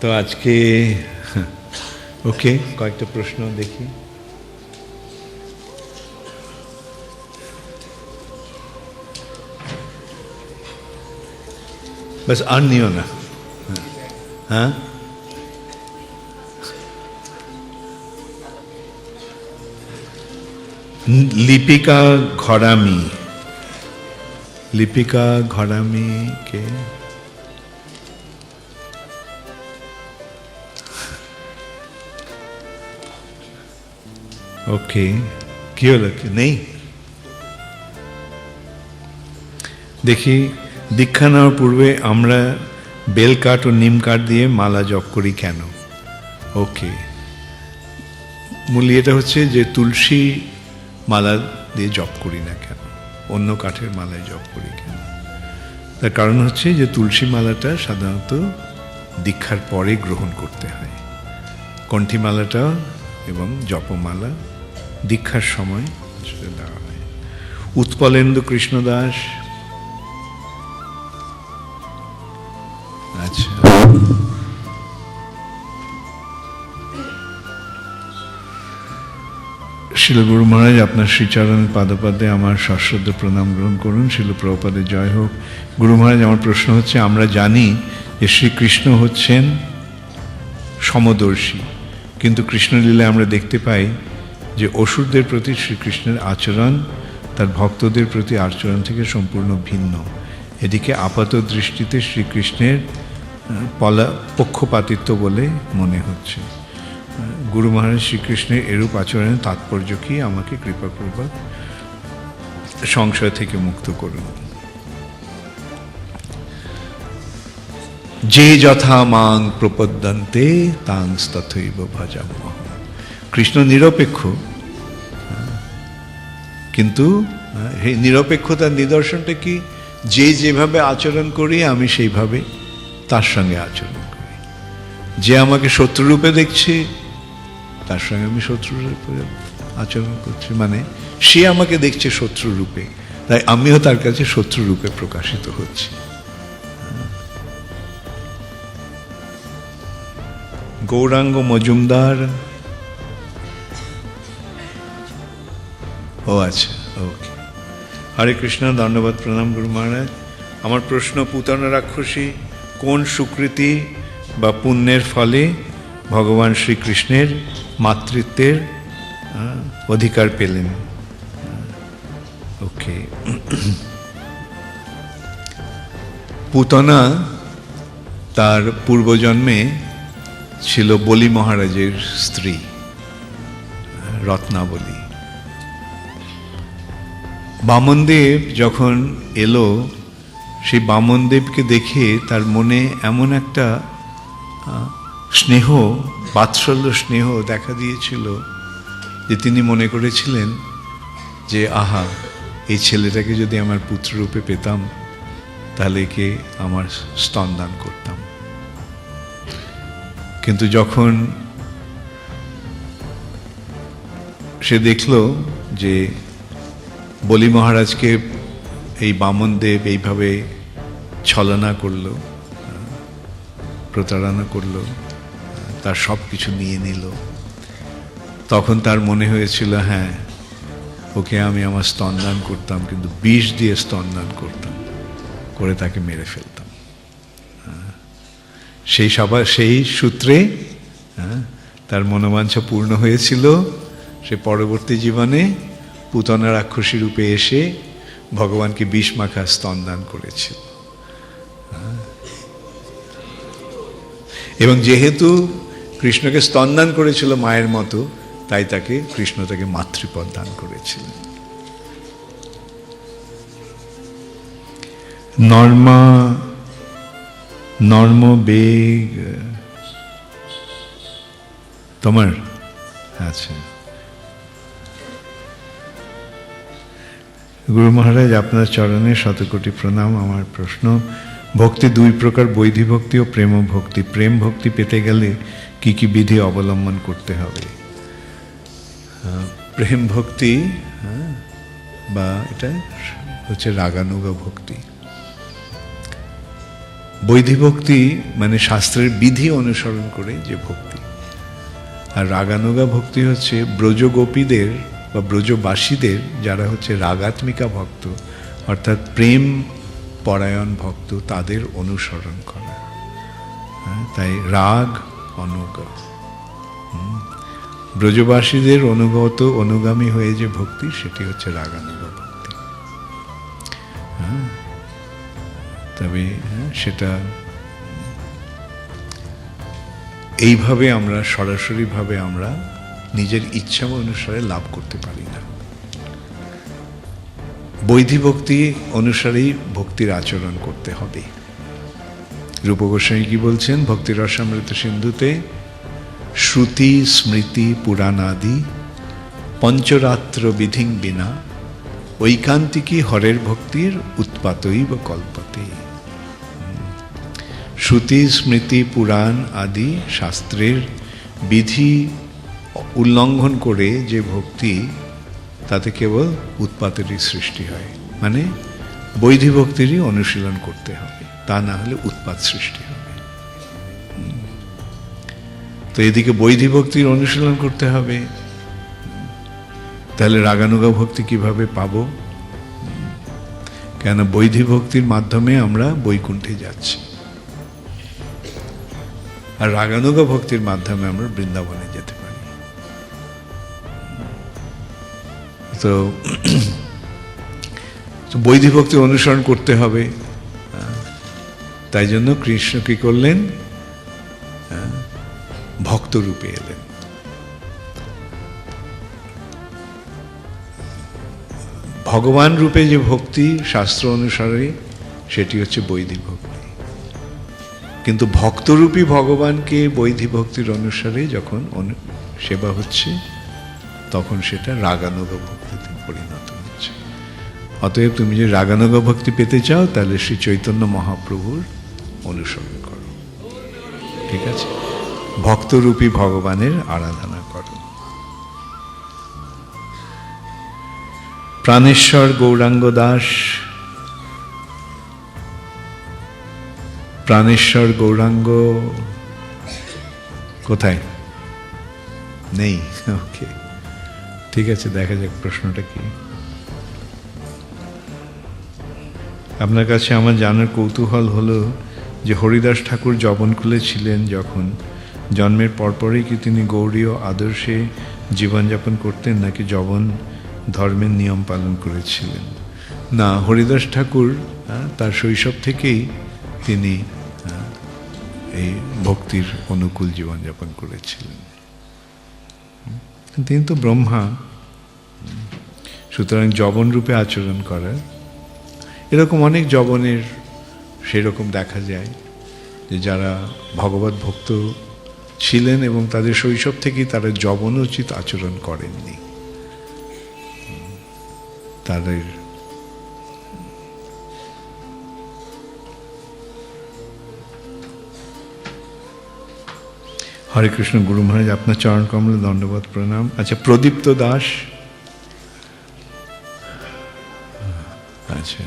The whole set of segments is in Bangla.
তো আজকে, ওকে, কয়েকটা প্রশ্ন দেখি। बस আর নিও না। হ্যাঁ? লিপিকা ঘরামি। লিপিকা ঘরামি কে? ওকে কি হলো? নেই? দেখি, দীক্ষা নেওয়ার পূর্বে আমরা বেল কাঠ ও নিম কাঠ দিয়ে মালা জপ করি কেন? ওকে মূল এটা হচ্ছে যে তুলসী মালা দিয়ে জপ করি না কেন? অন্য কাঠের মালায় জপ করি কেন? তার কারণ হচ্ছে যে তুলসী মালাটা সাধারণত দীক্ষার পরে গ্রহণ করতে হয়। কণ্ঠিমালাটা এবং জপমালা দীক্ষার সময় সেটা দেওয়া হয়। উৎপলেন্দু কৃষ্ণদাস আচ্ছা। শিল গুরু মহারাজ, আপনার শ্রীচরণের পাদপাদে আমার সশ্রদ্ধ প্রণাম গ্রহণ করুন। শিল প্রপাদে জয় হোক। গুরু মহারাজ, আমার প্রশ্ন হচ্ছে, আমরা জানি যে শ্রীকৃষ্ণ হচ্ছেন সমদর্শী, কিন্তু কৃষ্ণলীলায় আমরা দেখতে পাই যে অসুরদের প্রতি শ্রীকৃষ্ণের আচরণ, তার ভক্তদের প্রতি আচরণ থেকে সম্পূর্ণ ভিন্ন। এদিকে আপাত দৃষ্টিতে শ্রীকৃষ্ণের পলা, পক্ষপাতিত্ব বলে মনে হচ্ছে। গুরু মহারাজ শ্রীকৃষ্ণের এরূপ আচরণের তাৎপর্য কি আমাকে কৃপাপূর্বক সংশয় থেকে মুক্ত করুন। যে যথা মাং প্রপদ্যন্তে, তাং তথৈব ভজাম কৃষ্ণ নিরপেক্ষ কিন্তু নিরপেক্ষতার নিদর্শনটা কি? যে যেভাবে আচরণ করি, আমি সেইভাবে তার সঙ্গে আচরণ করি। যে আমাকে শত্রুরূপে দেখছে, তার সঙ্গে আমি শত্রুরূপে আচরণ করছি। মানে সে আমাকে দেখছে শত্রুরূপে তাই আমিও তার কাছে শত্রুরূপে প্রকাশিত হচ্ছি। গৌরাঙ্গ মজুমদার ও আচ্ছা ওকে। হরে কৃষ্ণ, ধন্যবাদ, প্রণাম, গুরু মহারাজ। আমার প্রশ্ন, পুতন রাক্ষসী কোন সুকৃতি বা পুণ্যের ফলে ভগবান শ্রীকৃষ্ণের মাতৃত্বের অধিকার পেলেন? ওকে। পুতনা তার পূর্বজন্মে ছিল বলি মহারাজের স্ত্রী, রত্নাবলী। বামনদেব যখন এলো, সেই বামনদেবকে দেখে তার মনে এমন একটা স্নেহ, বাৎসল্য স্নেহ দেখা দিয়েছিল যে তিনি মনে করেছিলেন যে, আহা, এই ছেলেটাকে যদি আমার পুত্ররূপে পেতাম, তাহলে একে আমার স্তনদান করতাম। কিন্তু যখন সে দেখল যে বলি মহারাজকে এই বামনদেব এইভাবে ছলনা করল প্রতারণা করল তার সব কিছু নিয়ে নিল। তখন তার মনে হয়েছিল হ্যাঁ ওকে আমি আমার স্তনদান করতাম কিন্তু বিষ দিয়ে স্তনদান করতাম করে তাকে মেরে ফেলতাম। সেই সবার সেই সূত্রে হ্যাঁ, তার মনোবাঞ্ছা পূর্ণ হয়েছিল। সে পরবর্তী জীবনে পুতনা রাক্ষসী রূপে এসে ভগবানকে বিষ মাখা স্তনদান করেছিল হ্যাঁ। এবং যেহেতু কৃষ্ণকে স্তনদান করেছিল মায়ের মতো, তাই তাকে কৃষ্ণ তাকে মাতৃপদ দান করেছিলেন। নর্মা, নর্ম বেগ, তোমার? আচ্ছা। গুরু মহারাজ আপনার চরণে শতকোটি প্রণাম আমার প্রশ্ন। ভক্তি দুই প্রকার বৈধি ভক্তি ও প্রেম ভক্তি। প্রেম ভক্তি পেতে গেলে কি কি বিধি অবলম্বন করতে হবে? প্রেম ভক্তি হ্যাঁ, বা এটা হচ্ছে রাগানুগা ভক্তি। বৈধি ভক্তি মানে শাস্ত্রের বিধি অনুসরণ করে যে ভক্তি। আর রাগানুগা ভক্তি হচ্ছে ব্রজগোপীদের বা ব্রজবাসীদের যারা হচ্ছে রাগাত্মিকা ভক্ত অর্থাৎ প্রেম পরায়ণ ভক্ত তাদের অনুসরণ করা। হ্যাঁ, তাই রাগ অনুগ। ব্রজবাসীদের অনুগত অনুগামী হয়ে যে ভক্তি সেটি হচ্ছে রাগানুগা ভক্তি। হ্যাঁ তবে হ্যাঁ, সেটা এইভাবে আমরা সরাসরিভাবে আমরা নিজের ইচ্ছা অনুসারে লাভ করতে পারি না। বৈধি ভক্তি অনুসারেই ভক্তির আচরণ করতে হবে। রূপ গোস্বামী কি বলছেন? ভক্তি রসামৃত সিন্ধুতে শ্রুতি, স্মৃতি, পুরাণাদি, পঞ্চরাত্র বিধিং বিনা, ঐকান্তিকী হরের ভক্তির উৎপাতই বা কল্পতে। শ্রুতি, স্মৃতি, পুরাণ আদি শাস্ত্রের বিধি উল্লঙ্ঘন করে যে ভক্তি, তাতে কেবল উৎপাতেরই সৃষ্টি হয়। মানে বৈধি ভক্তিরই অনুশীলন করতে হবে, তা না হলে উৎপাত সৃষ্টি হবে। তো এদিকে বৈধি ভক্তির অনুশীলন করতে হবে। তাহলে রাগানুগা ভক্তি কীভাবে পাবো? কেন বৈধি ভক্তির মাধ্যমে আমরা বৈকুণ্ঠে যাচ্ছি? আর রাগানুগা ভক্তির মাধ্যমে আমরা বৃন্দাবনে যেতে তো তো বৈধি ভক্তি অনুসরণ করতে হবে। তাই জন্য কৃষ্ণ কি করলেন? হ্যাঁ, ভক্তরূপে এলেন। ভগবান রূপে যে ভক্তি শাস্ত্র অনুসারে সেটি হচ্ছে বৈদিক ভক্তি কিন্তু ভক্তরূপী ভগবানকে বৈধি ভক্তির অনুসারে যখন সেবা হচ্ছে তখন সেটা রাগানুগ ভক্তিতে পরিণত হচ্ছে। অতএব তুমি যে রাগানুগ ভক্তি পেতে চাও, তাহলে শ্রী চৈতন্য মহাপ্রভুর অনুসরণ করো। ঠিক আছে? ভক্তরূপী ভগবানের আরাধনা করো। প্রাণেশ্বর গৌরাঙ্গ দাস, প্রাণেশ্বর গৌরাঙ্গ, কোথায়? নেই? ওকে ঠিক আছে দেখা যাক প্রশ্নটা কি। আপনার কাছে আমার জানার কৌতূহল হলো যে হরিদাস ঠাকুর জবনকুলে ছিলেন যখন। জন্মের পরপরই কি তিনি গৌরীয় আদর্শে জীবনযাপন করতেন নাকি জবন ধর্মের নিয়ম পালন করেছিলেন? না হরিদাস ঠাকুর তার শৈশব থেকেই তিনি এই ভক্তির অনুকূল জীবনযাপন করেছিলেন। তিনি তো ব্রহ্মা। হুম, সুতরাং জবন রূপে আচরণ করা, এরকম অনেক জবনের সেরকম দেখা যায়, যে যারা ভগবত ভক্ত ছিলেন এবং তাদের শৈশব থেকেই তারা জবনোচিত আচরণ করেননি। তাদের হরে কৃষ্ণ, গুরু মহারাজ, আপনার চরণ কমলে দণ্ডবোধ প্রণাম। আচ্ছা প্রদীপ্ত দাস আচ্ছা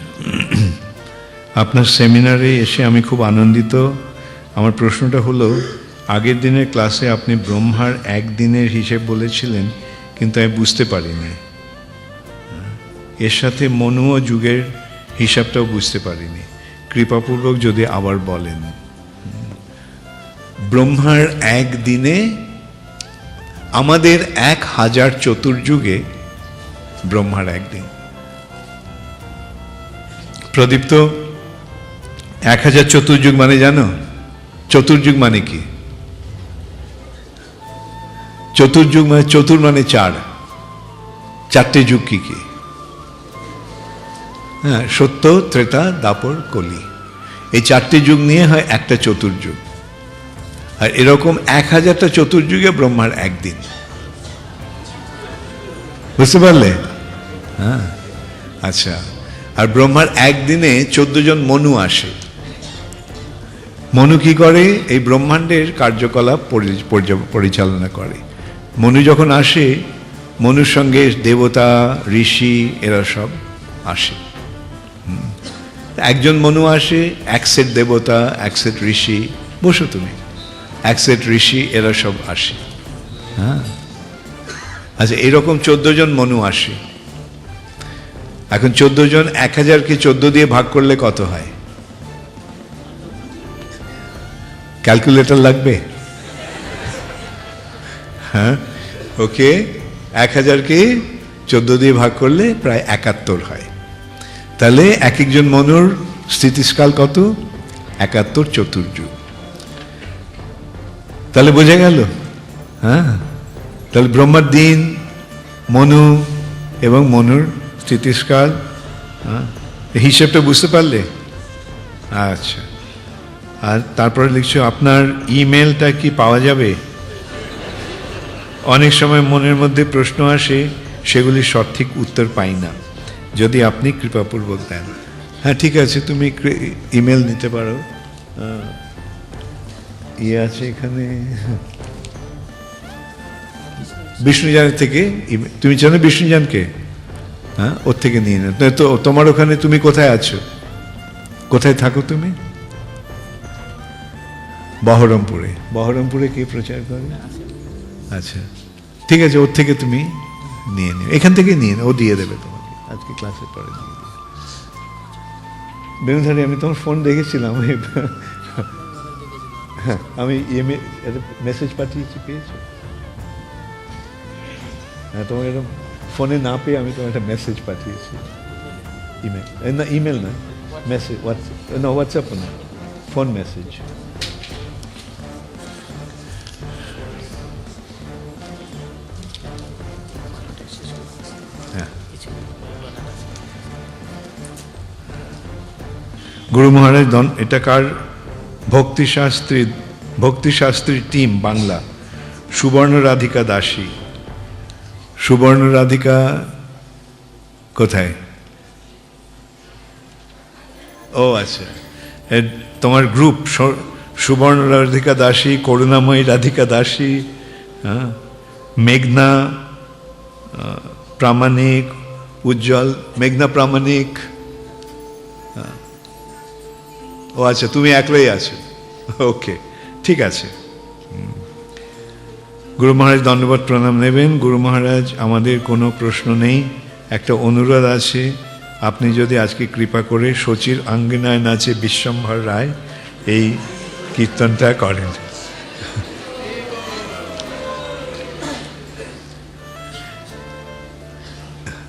আপনার সেমিনারে এসে আমি খুব আনন্দিত। আমার প্রশ্নটা হলো, আগের দিনের ক্লাসে আপনি ব্রহ্মার একদিনের হিসেব বলেছিলেন, কিন্তু আমি বুঝতে পারিনি। এর সাথে মনু ও যুগের হিসাবটাও বুঝতে পারিনি। কৃপাপূর্বক যদি আবার বলেন। ব্রহ্মার একদিনে আমাদের এক হাজার চতুর্যুগে ব্রহ্মার একদিন প্রদীপ্ত এক হাজার চতুর্যুগ মানে জানো? চতুর্যুগ মানে কি? চতুর্যুগ মানে চতুর মানে চার। চারটে যুগ কি কি? হ্যাঁ সত্য, ত্রেতা, দাপর, কলি। এই চারটে যুগ নিয়ে হয় একটা চতুর্যুগ। আর এরকম এক হাজারটা চতুর্যুগে ব্রহ্মার একদিন। বুঝতে পারলে? হ্যাঁ আচ্ছা। আর ব্রহ্মার একদিনে চোদ্দ জন মনু আসে। মনু কি করে? এই ব্রহ্মাণ্ডের কার্যকলাপ পরি- পরিচালনা করে। মনু যখন আসে, মনুর সঙ্গে দেবতা, ঋষি এরা সব আসে। একজন মনু আসে, এক সেট দেবতা, এক সেট ঋষি, বসো তুমি। এক সেট ঋষি, এরা সব আসে। হ্যাঁ। আচ্ছা এরকম চোদ্দ জন মনু আসে। এখন চোদ্দ জন, এক হাজারকে চোদ্দ দিয়ে ভাগ করলে কত হয়? ক্যালকুলেটর লাগবে? হ্যাঁ ওকে, এক হাজারকে চোদ্দ দিয়ে ভাগ করলে প্রায় একাত্তর হয়। তাহলে এক একজন মনুর স্থিতিস্কাল কত? একাত্তর চতুর্যুগ। তাহলে বোঝা গেল? হ্যাঁ তাহলে ব্রহ্মার দিন, মনু এবং মনুর স্থিতিস্কাল হ্যাঁ? হিসেবটা বুঝতে পারলে? আচ্ছা। আর তারপরে লিখছো, আপনার ইমেলটা কি পাওয়া যাবে? অনেক সময় মনের মধ্যে প্রশ্ন আসে, সেগুলির সঠিক উত্তর পাই না। যদি আপনি কৃপাপূর্বক দেন। হ্যাঁ ঠিক আছে, তুমি ইমেল নিতে পারো। ইয়ে আছে এখানে। বিষ্ণুজানের থেকে তুমি জানো বিষ্ণুজানকে? হ্যাঁ ওর থেকে নিয়ে নেও তো তোমার ওখানে তুমি কোথায় আছো? কোথায় থাকো তুমি? বহরমপুরে। বহরমপুরে কে প্রচার করে? আচ্ছা ঠিক আছে ওর থেকে তুমি নিয়ে নিও। এখান থেকে নিয়ে ও দিয়ে দেবে তোমাকে। আজকে ক্লাসের পরে বেনুধারী আমি তোমার ফোন দেখেছিলাম। আমি হ্যাঁ, আমি ইএমএ মেসেজ পাঠিয়েছি পেয়েছ? হ্যাঁ তোমাকে একটা ফোনে না পেয়ে আমি তোমার একটা মেসেজ পাঠিয়েছি। ইমেল না ইমেল না মেসেজ হোয়াটসঅ্যাপ না হোয়াটসঅ্যাপ না ফোন মেসেজ হ্যাঁ। গুরু মহারাজ দন এটা কার? ভক্তিশাস্ত্রী ভক্তিশাস্ত্রী টিম, বাংলা। সুবর্ণ রাধিকা দাসী। সুবর্ণ রাধিকা কোথায় ও আচ্ছা তোমার গ্রুপ সুবর্ণ রাধিকা দাসী করুণাময়ী রাধিকা দাসী হ্যাঁ, মেঘনা প্রামাণিক উজ্জ্বল মেঘনা প্রামাণিক। ও আচ্ছা তুমি একলাই আছো ওকে ঠিক আছে। গুরু মহারাজ দণ্ডবত প্রণাম নেবেন। গুরু মহারাজ, আমাদের কোনো প্রশ্ন নেই, একটা অনুরোধ আছে। আপনি যদি আজকে কৃপা করে সচির আঙ্গিনায় নাচে বিশ্বম্ভর রায়, এই কীর্তনটা করেন।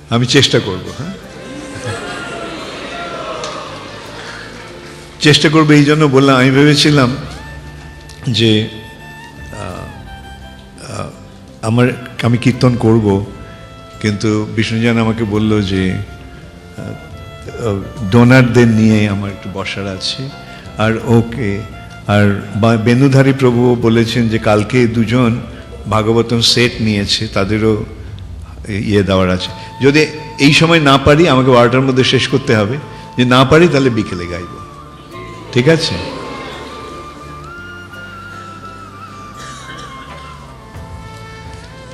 আমি চেষ্টা করব হ্যাঁ? চেষ্টা করব, এই জন্য বললাম, আমি ভেবেছিলাম যে আমার, আমি কীর্তন করব, কিন্তু বিষ্ণুজান আমাকে বলল যে ডোনারদের নিয়ে আমার একটু বসার আছে। আর ওকে, আর বেনুধারী প্রভু বলেছেন যে কালকে দুজন ভাগবতম সেট নিয়েছে, তাদেরও ইয়ে দেওয়ার আছে। যদি এই সময় না পারি, আমাকে বারোটার মধ্যে শেষ করতে হবে। যে না পারি, তাহলে বিকেলে গাইব। ঠিক আছে?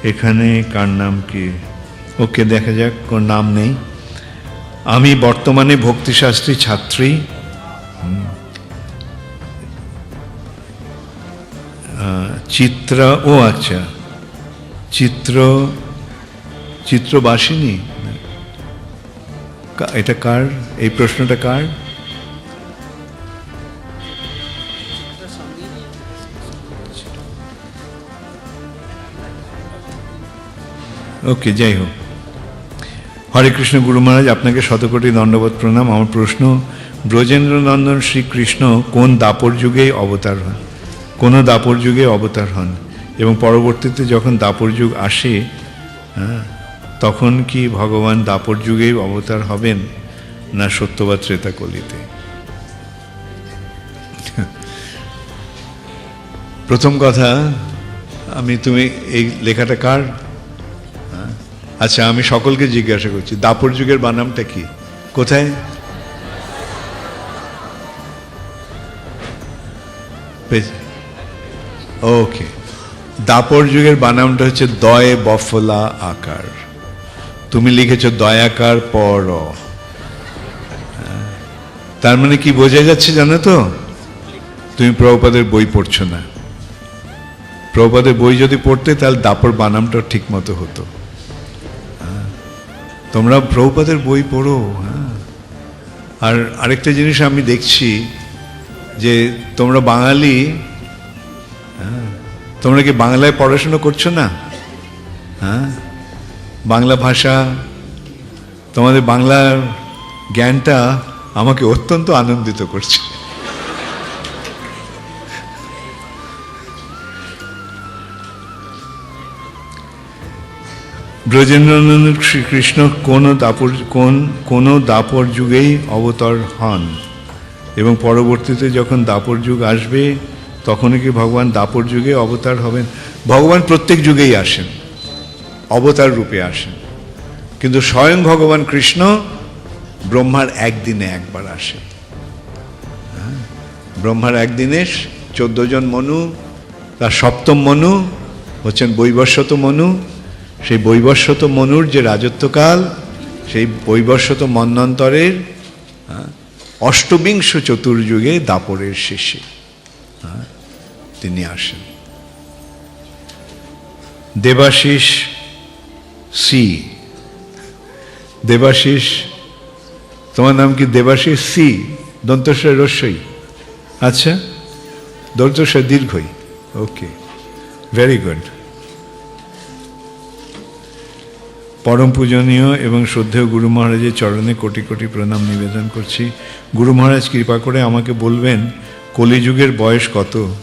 এখানে কার নাম কি? ওকে দেখা যাক কোন নাম নেই। আমি বর্তমানে ভক্তিশাস্ত্রী ছাত্রী। চিত্রা, ও আচ্ছা। চিত্র, চিত্রবাসিনী? এটা কার? এই প্রশ্নটা কার? ওকে যাই হোক হরে কৃষ্ণ গুরু মহারাজ আপনাকে শতকোটি দণ্ডবোধ প্রণাম। আমার প্রশ্ন ব্রজেন্দ্রনন্দন শ্রীকৃষ্ণ কোন দাপর যুগে অবতার হন? কোন দাপর যুগে অবতার হন? এবং পরবর্তীতে যখন দাপর যুগ আসে হ্যাঁ, তখন কি ভগবান দাপর যুগেই অবতার হবেন? না সত্যবা ত্রেতা কলিতে প্রথম কথা আমি তুমি এই লেখাটা কার? আচ্ছা আমি সকলকে জিজ্ঞাসা করছি, দাপর যুগের বানামটা কি? কোথায়? ওকে। দাপর যুগের বানামটা হচ্ছে দয় বফলা আকার। তুমি লিখেছ দয়াকার পর। তার মানে কি বোঝা যাচ্ছে জানো তো? তুমি প্রভুপাদের বই পড়ছো না। প্রভুপাদের বই যদি পড়তে তাহলে দাপর বানামটা ঠিক মতো হতো। তোমরা প্রভুপাদের বই পড়ো হ্যাঁ। আর আরেকটা জিনিস আমি দেখছি যে তোমরা বাঙালি হ্যাঁ, তোমরা কি বাংলায় পড়াশুনো করছ না? হ্যাঁ বাংলা ভাষা তোমাদের বাংলার জ্ঞানটা আমাকে অত্যন্ত আনন্দিত করছে। ব্রজেন্দ্রনন্দ শ্রীকৃষ্ণ কোন দাপর, কোন কোন দাপর যুগেই অবতর হন। এবং পরবর্তীতে যখন দাপর যুগ আসবে, তখনই কি ভগবান দাপর যুগে অবতার হবেন? ভগবান প্রত্যেক যুগেই আসেন, অবতার রূপে আসেন। কিন্তু স্বয়ং ভগবান কৃষ্ণ ব্রহ্মার একদিনে একবার আসেন হ্যাঁ? ব্রহ্মার একদিনে চোদ্দ জন মনু, তার সপ্তম মনু, হচ্ছেন বৈবস্বত মনু সেই বৈবস্বত মনুর যে রাজত্বকাল সেই বৈবস্বত মন্বন্তরের হ্যাঁ, অষ্টবিংশ চতুর্যুগে দাপরের শেষে হ্যাঁ, তিনি আসেন। দেবাশিস সি দেবাশিস তোমার নাম কি দেবাশিস সি? দন্তস্বর রস্যই। আচ্ছা দন্তস্বর দীর্ঘই। ওকে ভেরি গুড পরম পূজনীয় এবং শ্রদ্ধেয় গুরু মহারাজের চরণে কোটি কোটি প্রণাম নিবেদন করছি। গুরু মহারাজ, কৃপা করে আমাকে বলবেন, কলিযুগের বয়স কত?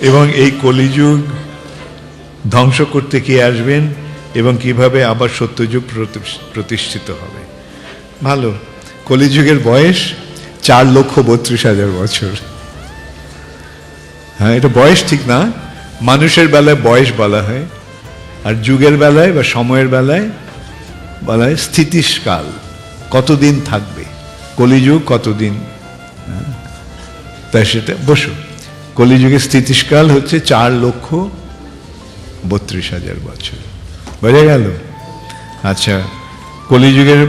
এবং এই কলিযুগ ধ্বংস করতে কে আসবেন এবং কীভাবে আবার সত্যযুগ প্রতি- প্রতিষ্ঠিত হবে? ভালো। কলিযুগের বয়স চার লক্ষ বত্রিশ হাজার বছর। হ্যাঁ এটা বয়স ঠিক না। মানুষের বেলায় বয়স বলা হয় আর যুগের বেলায় বা সময়ের বেলায় বলা হয় স্থিতিস্কাল কতদিন থাকবে কলিযুগ কতদিন হ্যাঁ, তাই সেটা বসো। কলিযুগের স্থিতিস্কাল হচ্ছে চার লক্ষ বত্রিশ হাজার বছর। বোঝা গেল? আচ্ছা কলিযুগের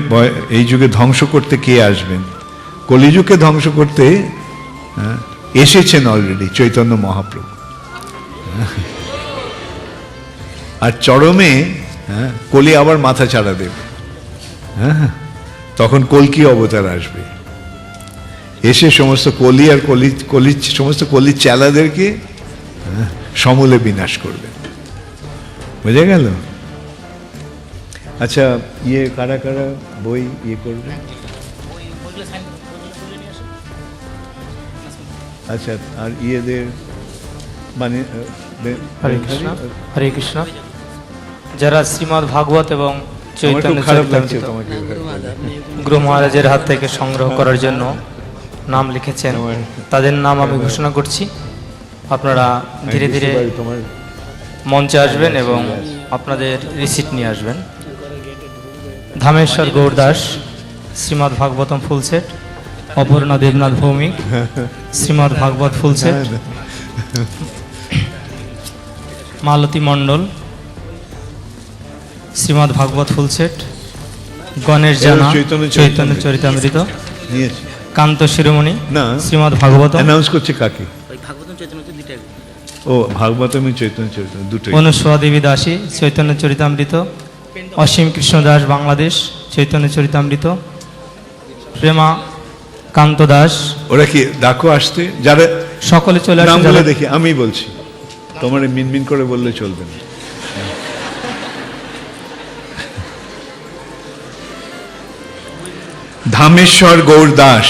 এই যুগে ধ্বংস করতে কে আসবেন? কলিযুগকে ধ্বংস করতে হ্যাঁ, এসেছেন অলরেডি চৈতন্য মহাপ্রভু। আর চরমে হ্যাঁ, কলি আবার মাথা ছাড়া দেবে। হ্যাঁ তখন কলকি অবতার আসবে। এসে সমস্ত কলি আর কলি কলি সমস্ত কলি চেলাদেরকে হ্যাঁ, সমূলে বিনাশ করবে। বোঝা গেল? আচ্ছা ইয়ে কারা কারা বই ইয়ে করবে? আচ্ছা আর ইয়েদের মানে হরে কৃষ্ণ হরে কৃষ্ণ। যারা শ্রীমদ্ ভাগবত এবং চৈতন্য। গুরু মহারাজের হাত থেকে সংগ্রহ করার জন্য নাম লিখেছেন। তাদের নাম আমি ঘোষণা করছি। আপনারা ধীরে ধীরে মঞ্চে আসবেন এবং আপনাদের রিসিট নিয়ে আসবেন। Dhameshwar Gour Das Shrimad Bhagavatam full set Aparna Debnath Bhowmik Shrimad Bhagavat full set Malati Mondal Shrimad Bhagavat full set Ganesh Jana Chaitanya Chaitanya Charitamrita. Kanta শিরোমণি না। শ্রীমদ্ ভাগবত অ্যানাউন্স করছে কাকে? ও ভাগবত এবং চৈতন্য চৈতন্য দুটোই। অনুসুয়া দেবী দাসী চৈতন্য চরিতামৃত অসীম কৃষ্ণ দাস বাংলাদেশ চৈতন্য চরিতামৃত প্রেমা কান্ত দাস। ওরা কি ডাকো আসতে? যারা সকলে চলে নামগুলো দেখি আমি বলছি। তোমার মিনমিন করে বললে চলবে না। ধামেশ্বর গৌর দাস।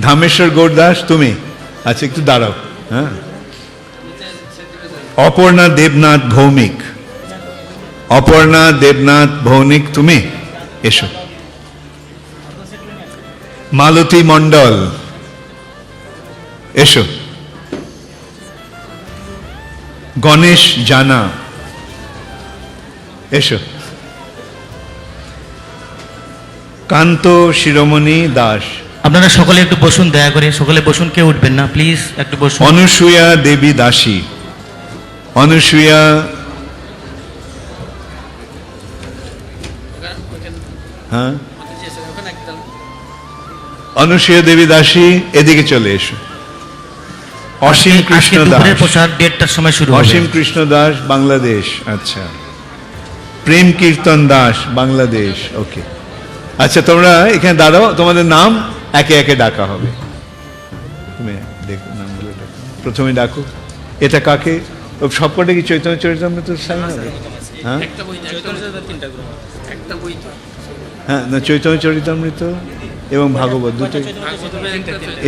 ধামেশ্বর গৌর দাস তুমি? আচ্ছা একটু দাঁড়াও হ্যাঁ? অপর্ণা দেবনাথ ভৌমিক। অপর্ণা দেবনাথ ভৌমিক তুমি? এসো। মালতী মণ্ডল। এসো। গণেশ জানা। এসো। কান্ত শিরোমণি দাস। আপনারা সকলে একটু বসুন দয়া করে। সকলে বসুন কেউ উঠবেন না। প্লিজ একটু বসুন। অনুসূয়া দেবী দাসী। অনুসূয়া হ্যাঁ? অনুসূয়া দেবী দাসী এদিকে চলে এসো। অসীম কৃষ্ণ দাস দেড়টার সময় শুরু অসীম কৃষ্ণ দাস বাংলাদেশ আচ্ছা। প্রেম কীর্তন দাস বাংলাদেশ ওকে। আচ্ছা তোমরা এখানে দাঁড়াও তোমাদের নাম একে একে ডাকা হবে। তুমি দেখো নামগুলো ডাকো প্রথমে ডাকো। এটা কাকে? সবকটা কি চৈতন্য চরিতামৃত হ্যাঁ? হ্যাঁ না চৈতন্য চরিতামৃত? এবং ভাগবত দুটোই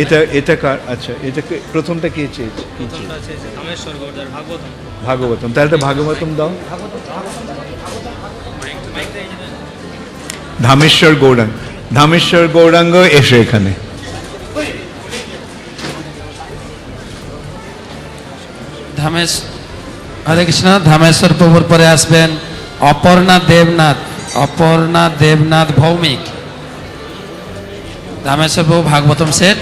এটা এটা কার আচ্ছা এটা প্রথমটা কে চেয়েছে? কি চেয়েছে? ভাগবতম। তাহলে একটা ভাগবতম দাও। ধামেশ্বর গৌরাঙ্গ ধামেশ্বর গৌরাঙ্গ এসো এখানে। ধামেশ হরে কৃষ্ণ ধামেশ্বর প্রভুর পরে আসবেন অপর্ণা দেবনাথ। অপর্ণা দেবনাথ ভৌমিক। ধামেশ্বর প্রভু ভাগবতম সেট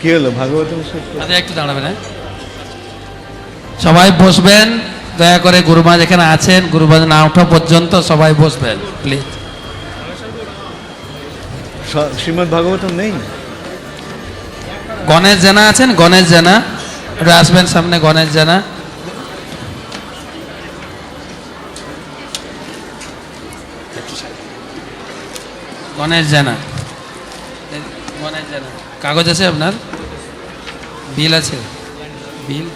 কি হলো? ভাগবতম শেষ আরে একটু দাঁড়াবেন হ্যাঁ? সবাই বসবেন দয়া করে গুরুমা যেখানে আছেন গুরুমা না ওঠা পর্যন্ত সবাই বসবেন প্লিজ শ্রীমদ ভাগবতম নেই? গণেশ জানা আছেন? গণেশ জানা। আসবেন সামনে গণেশ জানা। গণেশ জানা। কাগজ আছে আপনার? বিল আছে? বিল?